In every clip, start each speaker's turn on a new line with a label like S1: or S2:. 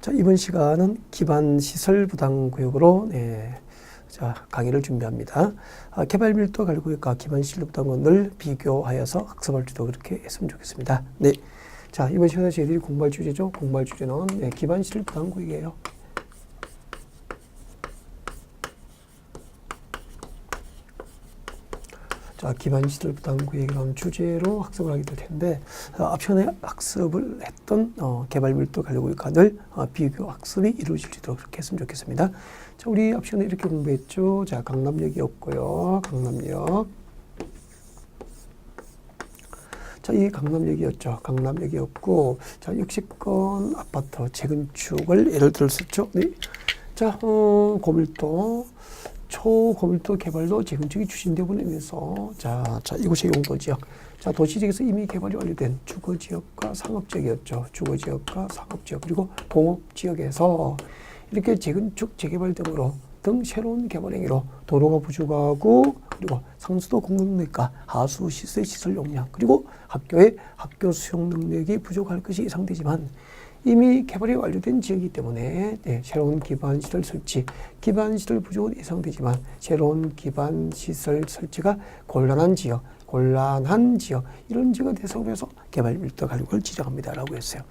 S1: 자, 이번 시간은 기반 시설 부담 구역으로 네, 자, 강의를 준비합니다. 아, 개발 밀도 관리구역과 기반 시설 부담을 비교하여서 학습할 주도 그렇게 했으면 좋겠습니다. 네. 자, 이번 시간에 저희들이 공부할 주제죠. 공부할 주제는 네, 기반 시설 부담 구역이에요. 자, 기반 시설 부담 구역이라는 주제로 학습을 하게 될 텐데 어, 앞전에 학습을 했던 어, 개발 밀도 관리구역과 늘 어, 비교 학습이 이루어질 수 있도록 했으면 좋겠습니다. 자, 우리 앞전에 이렇게 공부했죠. 자, 강남역이었고요. 강남역. 자, 이 강남역이었죠. 강남역이었고, 자, 역시건 아파트 재건축을 예를 들었었죠. 네. 자, 어, 고밀도, 초고밀도 개발도 재건축이 추진되고 있면서, 자, 자, 이곳이 용도지역. 자, 도시지역에서 이미 개발이 완료된 주거지역과 상업지역이었죠. 주거지역과 상업지역, 그리고 공업지역에서 이렇게 재건축, 재개발 등으로 등 새로운 개발 행위로 도로가 부족하고 그리고 상수도 공급 능력과 하수 시설 시설 용량 그리고 학교의 학교 수용 능력이 부족할 것이 예상되지만 이미 개발이 완료된 지역이기 때문에 네, 새로운 기반 시설 설치, 기반 시설 부족은 예상되지만 새로운 기반 시설 설치가 곤란한 지역, 곤란한 지역 이런 지역에 대해서 그래서 개발 밀도 가격을 지정합니다라고 했어요.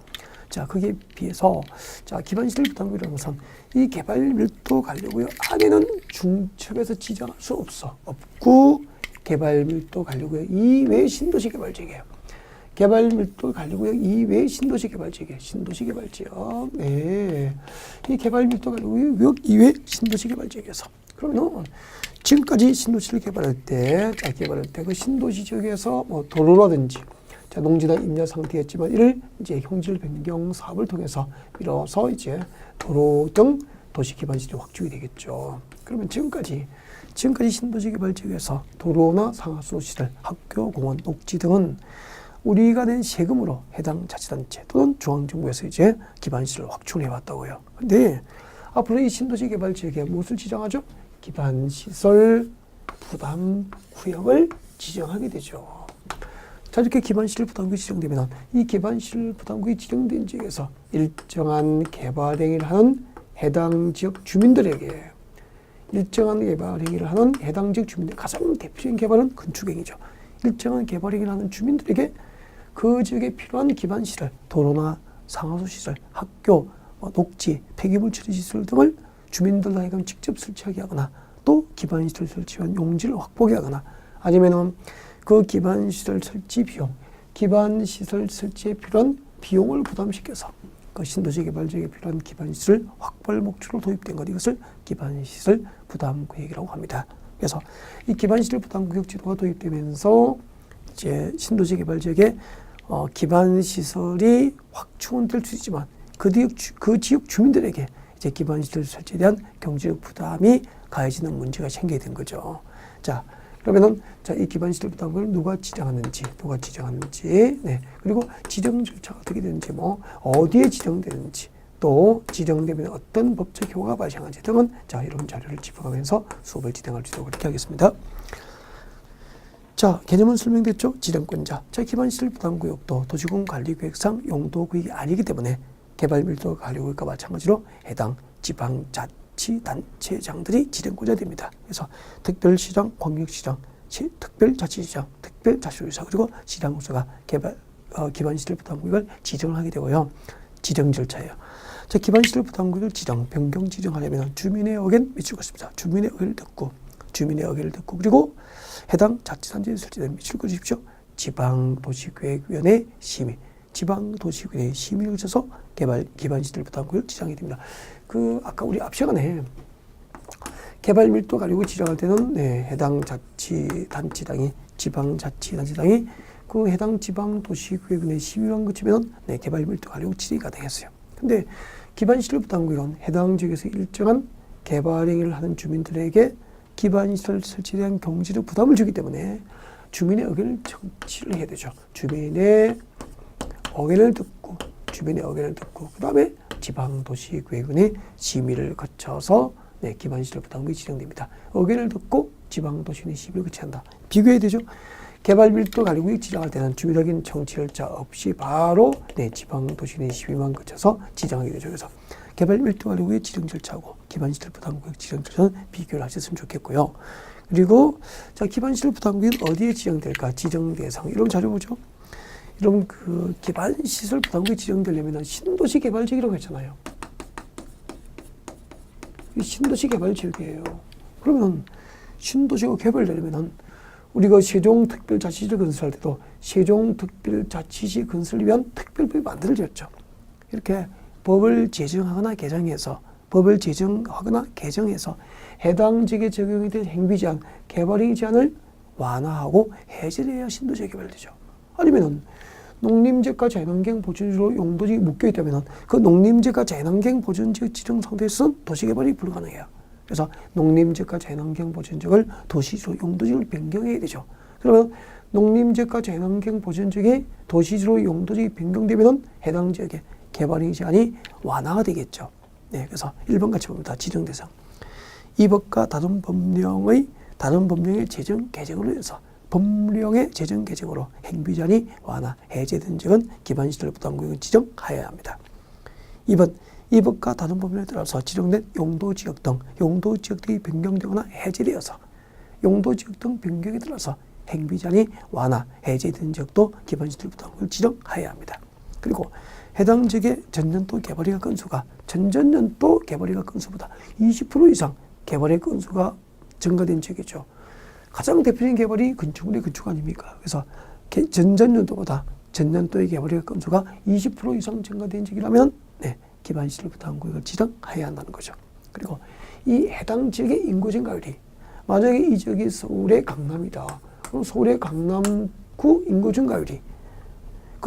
S1: 자, 거기에 비해서 자, 기반 시설 부담구라는 것은 이 개발 밀도 관리구역 안에는 중첩에서 지정할 수 없어. 없고 개발 밀도 관리구역 이외 신도시 개발 지역이에요. 개발 밀도 관리구역 이외 신도시 개발 지역이에요. 신도시 개발 지역. 네. 이 개발 밀도 관리구역 이외 신도시 개발 지역에서 그러면은 지금까지 신도시를 개발할 때, 자, 개발할 때 그 신도시 지역에서 뭐 도로라든지 자, 농지나 임야 상태였지만 이를 이제 형질 변경 사업을 통해서 밀어서 이제 도로 등 도시 기반 시설 확충이 되겠죠. 그러면 지금까지 지금까지 신도시 개발 지역에서 도로나 상하수 시설, 학교, 공원, 녹지 등은 우리가 낸 세금으로 해당 자치단체 또는 중앙정부에서 이제 기반 시설을 확충해 왔다고요. 근데 앞으로 이 신도시 개발 지역에 무엇을 지정하죠? 기반 시설 부담 구역을 지정하게 되죠. 자 이렇게 기반시설 부담구역이 지정되면 이 기반시설 부담구역이 지정된 지역에서 일정한 개발 행위를 하는 해당 지역 주민들에게 일정한 개발 행위를 하는 해당 지역 주민들 가장 대표적인 개발은 건축 행위죠. 일정한 개발 행위를 하는 주민들에게 그 지역에 필요한 기반 시설, 도로나 상하수 시설, 학교, 뭐 녹지, 폐기물 처리 시설 등을 주민들로 하여금 직접 설치하게 하거나 또 기반 시설 설치한 용지를 확보하게 하거나 아니면은 그 기반 시설 설치 비용, 기반 시설 설치에 필요한 비용을 부담시켜서 그 신도시 개발 지역에 필요한 기반 시설 확보할 목적으로 도입된 것 이것을 기반 시설 부담 구역이라고 합니다. 그래서 이 기반 시설 부담 구역 제도가 도입되면서 이제 신도시 개발 지역에 어, 기반 시설이 확충은 될수 있지만 그 지역 주, 그 지역 주민들에게 이제 기반 시설 설치에 대한 경제적 부담이 가해지는 문제가 생기게 된 거죠. 자, 그러면은 자, 이 기반 시설 부담을 누가 지정하는지, 누가 지정하는지, 네. 그리고 지정 절차가 어떻게 되는지, 뭐 어디에 지정되는지, 또 지정되면 어떤 법적 효과가 발생하는지 등은 자, 이런 자료를 짚어가면서 수업을 진행할 수 있도록 그렇게 하겠습니다. 자, 개념은 설명됐죠? 지정권자. 자, 기반 시설 부담 구역도 도시공 관리 계획상 용도 구역이 아니기 때문에 개발 밀도 관리 구역과 마찬가지로 해당 지방 자치단체장들이 지정권자 됩니다. 그래서 특별시장, 광역시장, 시, 특별자치시장, 특별자치도지사 그리고 시장구서가 개발 어, 기반 시설 부담 구역을 지정을 하게 되고요. 지정 절차예요. 자, 기반 시설 부담 구역을 지정, 변경 지정하려면 주민의 의견 미칠 것입니다. 주민의 의견을 듣고 주민의 의견을 듣고 그리고 해당 자치단체에 설치된 미칠 것이십시오. 지방도시계획위원회 심의, 지방도시계획 심의를 거쳐서 개발 기반 시설 부담구역을 지정하게 됩니다. 그 아까 우리 앞 시간에 개발 밀도 가지고 지정할 때는 네, 해당 자치단체장이 지방자치단체장이 그 해당 지방도시계획위원회 심의한 거치면 네, 개발 밀도 가지고 지정이 가능했어요. 근데 기반 시설 부담구역은 해당 지역에서 일정한 개발 행위를 하는 주민들에게 기반 시설 설치에 대한 경제적 부담을 주기 때문에 주민의 의견을 청취를 해야 되죠. 주민의 의견을 듣고 주민의 의견을 듣고 그 다음에 지방도시계획원의 심의를 거쳐서 네, 기반시설 부담금이 지정됩니다. 의견을 듣고 지방도시의 심의를 거쳐야 한다. 비교해야 되죠. 개발 밀도 관리구역 지정할 때는 주민확인 청취절차 없이 바로 네, 지방도시 내 12만 거쳐서 지정하게 되죠. 그래서 개발 밀도 관리구역 지정 절차하고 기반 시설 부담구역 지정 절차는 비교를 하셨으면 좋겠고요. 그리고 자 기반 시설 부담구역은 어디에 지정될까? 지정 대상 이런 자료 보죠. 이런 그 기반 시설 부담구역이 지정되려면 신도시 개발 지역이라고 했잖아요. 이 신도시 개발 지역이에요. 그러면 신도시가 개발되려면은 우리가 세종특별자치시를 건설할 때도 세종특별자치시 건설을 위한 특별법이 만들어졌죠. 이렇게 법을 제정하거나 개정해서 법을 제정하거나 개정해서 해당 지역에 적용이 된 행위 제한, 개발행위 제한을 완화하고 해제를 해야 신도시가 개발되죠. 아니면은 농림지역과 자연환경 보존지로 용도지역이 묶여 있다면 그 농림지역과 자연환경 보존지역 지정 상태에서는 도시개발이 불가능해요. 그래서 농림지역과 자연환경 보존지역을 도시지로 용도지역을 변경해야 되죠. 그러면 농림지역과 자연환경 보존지역이 도시지로 용도지역이 변경되면 해당 지역의 개발행위 제한이 완화가 되겠죠. 네, 그래서 1번 같이 봅니다. 지정 대상. 이 법과 다른 법령의 다른 법령의 제정 개정으로 해서 법령의 제정 개정으로 행위 제한이 완화 해제된 적은 기반 시설 부담구역을 지정하여야 합니다. 2번 이 법과 다른 법령에 따라서 지정된 용도 지역 등 용도 지역 등이 변경되거나 해제되어서 용도 지역 등 변경에 따라서 행위 제한이 완화 해제된 지역도 기반 시설 부담구역을 지정하여야 합니다. 그리고 해당 지역의 전년도 개발이가 건수가 전전년도 개발이가 건수보다 20% 이상 개발의 건수가 증가된 지역이죠. 가장 대표적인 개발이 건축물의 건축 아닙니까? 그래서 개- 전전년도보다 전년도의 개발의 건수가 20% 이상 증가된 지역이라면 네, 기반 시설 부담구역을 지정해야 한다는 거죠. 그리고 이 해당 지역의 인구 증가율이 만약에 이 지역이 서울의 강남이다. 그럼 서울의 강남구 인구 증가율이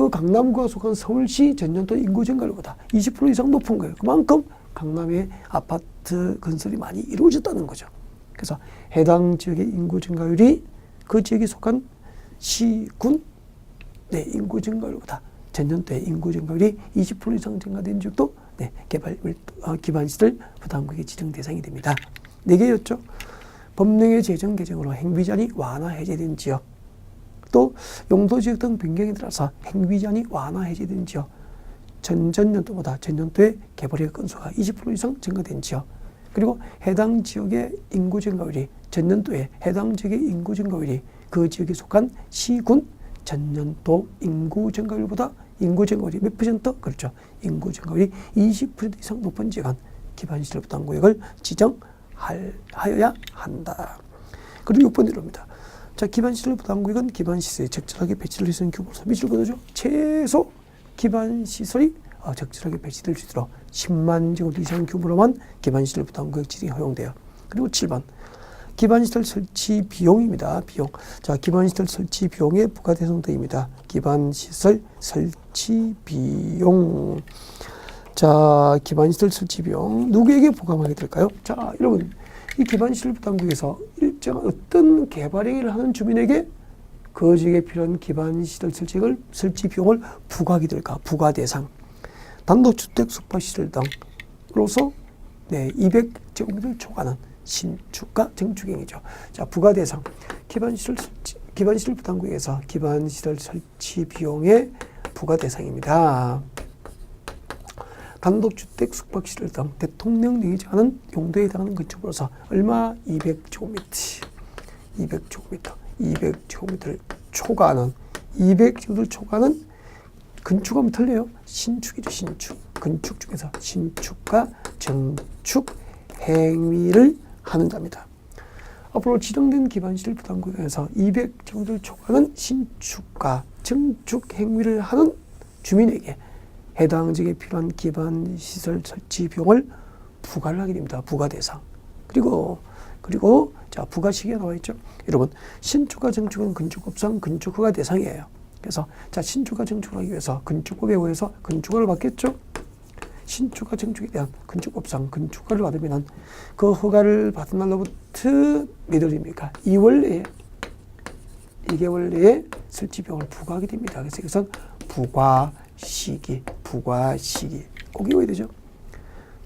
S1: 그 강남구가 속한 서울시 전년도 인구 증가율보다 20% 이상 높은 거예요. 그만큼 강남에 아파트 건설이 많이 이루어졌다는 거죠. 그래서 해당 지역의 인구 증가율이 그 지역에 속한 시군 네, 인구 증가율보다 전년도의 인구 증가율이 20% 이상 증가된 지역도 네, 개발 어, 기반 시설 부담구역의 지정 대상이 됩니다. 네 개였죠. 법령의 제정 개정으로 제한이 완화 해제된 지역 또 용도지역 등 변경에 따라서 행위 제한이 완화 해제된 지역, 전전년도보다 전년도의 개발의 건수가 20% 이상 증가된 지역, 그리고 해당 지역의 인구 증가율이 전년도에 해당 지역의 인구 증가율이 그 지역에 속한 시군 전년도 인구 증가율보다 인구 증가율이 몇 퍼센트? 그렇죠. 인구 증가율이 20% 이상 높은 지역은 기반시설 부담구역을 지정하여야 한다. 그리고 6번으로입니다. 자, 기반 시설 부담구역은 기반 시설에 적절하게 배치를 해서 규모 소비를 거두죠. 최소 기반 시설이 어, 적절하게 배치될 수 있도록 10만 제곱 이상 규모로만 기반 시설 부담구역 지정이 허용돼요. 그리고 7번 기반시설 설치 비용입니다. 비용. 자, 기반시설 설치 비용의 부가대상도입니다. 기반시설 설치 비용. 자, 기반시설 설치 비용 누구에게 부과하게 될까요? 자, 여러분 이 기반시설 부담구역에서 일정한 어떤 개발행위를 하는 주민에게 그 지역에 필요한 기반시설 설치를 설치 비용을 부과하게 될까? 부과 대상. 단독주택 숙박시설 등으로서 네, 200제곱미터를 초과하는 신축과 증축행위죠. 자, 부과 대상. 기반시설 설치, 기반시설 부담구역에서 기반시설 설치 비용의 부과 대상입니다. 단독주택 숙박시설 등 대통령령이 정하는 용도에 해당하는 건축으로서 얼마? 200제곱미터. 200제곱미터. 200제곱미터를 초과하는 200제곱미터를 초과하는 건축하면 틀려요. 신축이죠 신축. 건축 중에서 신축과 정축 행위를 하는 자입니다. 앞으로 지정된 기반시설 부담구역에서 200제곱미터를 초과하는 신축과 정축 행위를 하는 주민에게 해당 지역에 필요한 기반 시설 설치 비용을 부과를 하게 됩니다. 부과 대상. 그리고 그리고 자 부과 시기가 나와 있죠. 여러분 신축과 증축은 건축법상 건축허가 대상이에요. 그래서 자 신축과 증축을 하기 위해서 건축법에 의해서 건축허를 받겠죠. 신축과 증축에 대한 건축법상 건축허를 받으면은 그 허가를 받은 날로부터 몇 월입니까? 2월 내에 2개월 내에 설치 비용을 부과하게 됩니다. 그래서 이것은 부과 시기, 부과 시기 꼭 외워야 되죠.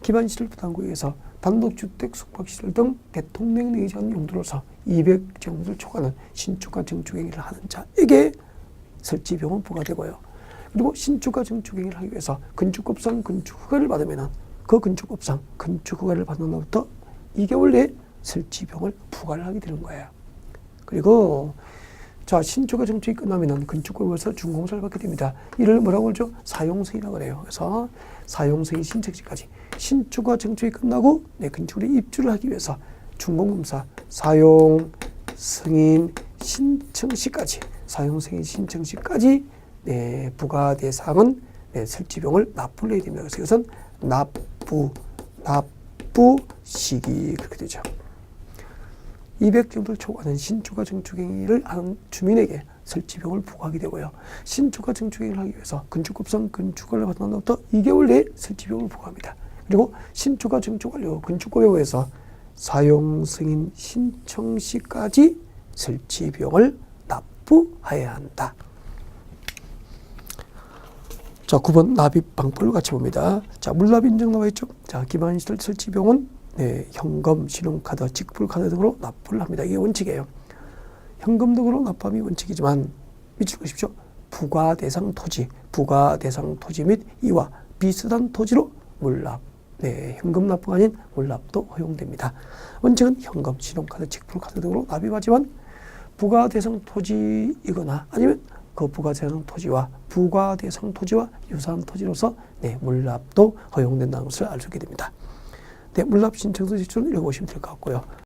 S1: 기반 시설 부담구역에서 단독주택, 숙박시설 등 대통령 내지한 용도로서 200제곱미터를 초과하는 신축과 증축 행위를 하는 자에게 설치비용은 부과되고요. 그리고 신축과 증축 행위를 하기 위해서 건축법상 건축 허가를 받으면은 그 건축법상 건축 허가를 받는 날부터 2개월 내에 설치비용을 부과를 하게 되는 거예요. 그리고 자 신축과 증축이 끝나면은 건축법에서 준공사를 받게 됩니다. 이를 뭐라고 그러죠? 사용승이라고 그래요. 그래서 사용승인 신청시까지 신축과 증축이 끝나고 내 건축물에 입주를 하기 위해서 준공검사 사용 승인 신청 시까지 사용 승인 신청 시까지 네, 부과 대상은 네, 설치비용을 납부를 해야 됩니다. 그래서 이것은 납부 납부 시기 그렇게 되죠. 200정도를 초과하는 신축과 증축 행위를 하는 주민에게 설치비용을 부과하게 되고요. 신축과 증축 행위를 하기 위해서 건축급상 건축을 받는 날부터 2개월 내에 설치비용을 부과합니다. 그리고 신축과 증축 완료 건축고요에서 사용 승인 신청 시까지 설치 비용을 납부해야 한다. 자, 9번 납입 방법을 같이 봅니다. 자, 물납 인증 나와 있죠? 자, 기반 시설 설치 비용은 네, 현금, 신용카드, 직불카드 등으로 납부를 합니다. 이게 원칙이에요. 현금 등으로 납부함이 원칙이지만 미칠 것이죠. 부과 대상 토지, 부과 대상 토지 및 이와 비슷한 토지로 물납. 네, 현금 납부가 아닌 물납도 허용됩니다. 원칙은 현금, 신용카드, 직불카드 등으로 납입하지만 부과 대상 토지이거나 아니면 그 부과 대상 토지와 부과 대상 토지와 유사한 토지로서 네, 물납도 허용된다는 것을 알 수 있게 됩니다. 네, 물납 신청서 제출은 읽어보시면 될 것 같고요.